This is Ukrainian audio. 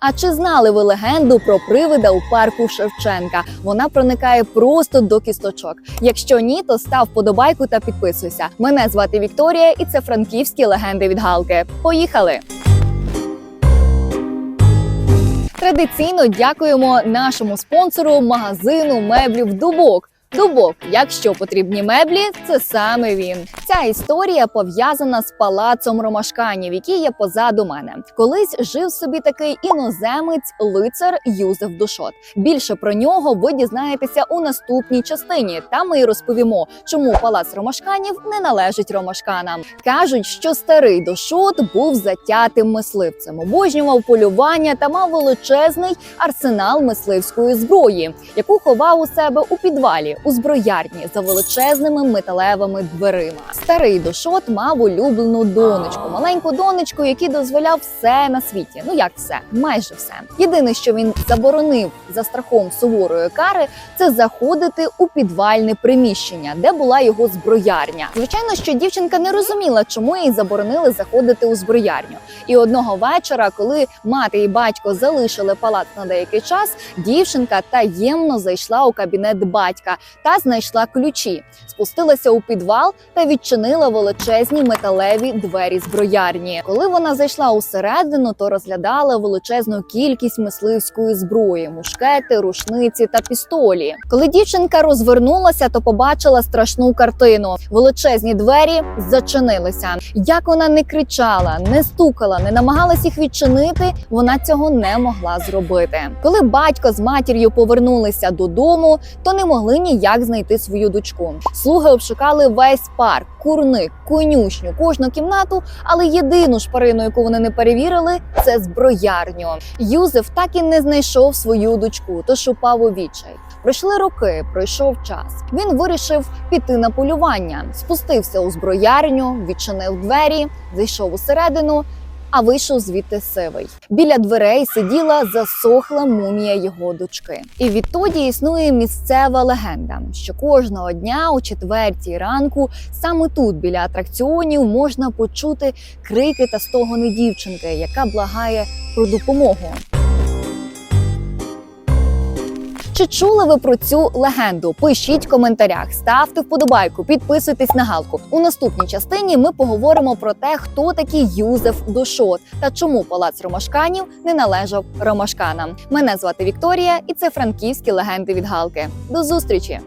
А чи знали ви легенду про привида у парку Шевченка? Вона проникає просто до кісточок. Якщо ні, то став подобайку та підписуйся. Мене звати Вікторія, і це франківські легенди від Галки. Поїхали! Традиційно дякуємо нашому спонсору магазину меблів Дубок. Дубок, якщо потрібні меблі, це саме він. Ця історія пов'язана з палацом Ромашканів, який є позаду мене. Колись жив собі такий іноземець лицар Юзеф Душот. Більше про нього ви дізнаєтеся у наступній частині. Там ми й розповімо, чому палац Ромашканів не належить ромашканам. Кажуть, що старий Душот був затятим мисливцем, обожнював полювання та мав величезний арсенал мисливської зброї, яку ховав у себе у підвалі у зброярні за величезними металевими дверима. Старий Дошот мав улюблену донечку, маленьку донечку, який дозволяв все на світі. Ну як все, майже все. Єдине, що він заборонив за страхом суворої кари, це заходити у підвальне приміщення, де була його зброярня. Звичайно, що дівчинка не розуміла, чому їй заборонили заходити у зброярню. І одного вечора, коли мати і батько залишили палац на деякий час, дівчинка таємно зайшла у кабінет батька та знайшла ключі, спустилася у підвал та відчинила величезні металеві двері зброярні. Коли вона зайшла усередину, то розглядала величезну кількість мисливської зброї, мушкети, рушниці та пістолі. Коли дівчинка розвернулася, то побачила страшну картину. Величезні двері зачинилися. Як вона не кричала, не стукала, не намагалась їх відчинити, вона цього не могла зробити. Коли батько з матір'ю повернулися додому, то не могли ніяк знайти свою дочку. Слуги обшукали весь парк, курник, конюшню, кожну кімнату, але єдину шпарину, яку вони не перевірили, це зброярню. Юзеф так і не знайшов свою дочку, тож упав у відчай. Пройшли роки, пройшов час. Він вирішив піти на полювання, спустився у зброярню, відчинив двері, зайшов усередину. А вийшов звідти сивий. Біля дверей сиділа засохла мумія його дочки. І відтоді існує місцева легенда, що кожного дня о четвертій ранку саме тут, біля атракціонів, можна почути крики та стогони дівчинки, яка благає про допомогу. Чи чули ви про цю легенду? Пишіть в коментарях, ставте вподобайку, підписуйтесь на галку. У наступній частині ми поговоримо про те, хто такий Юзеф Дошот та чому палац Ромашканів не належав ромашканам. Мене звати Вікторія, і це франківські легенди від Галки. До зустрічі!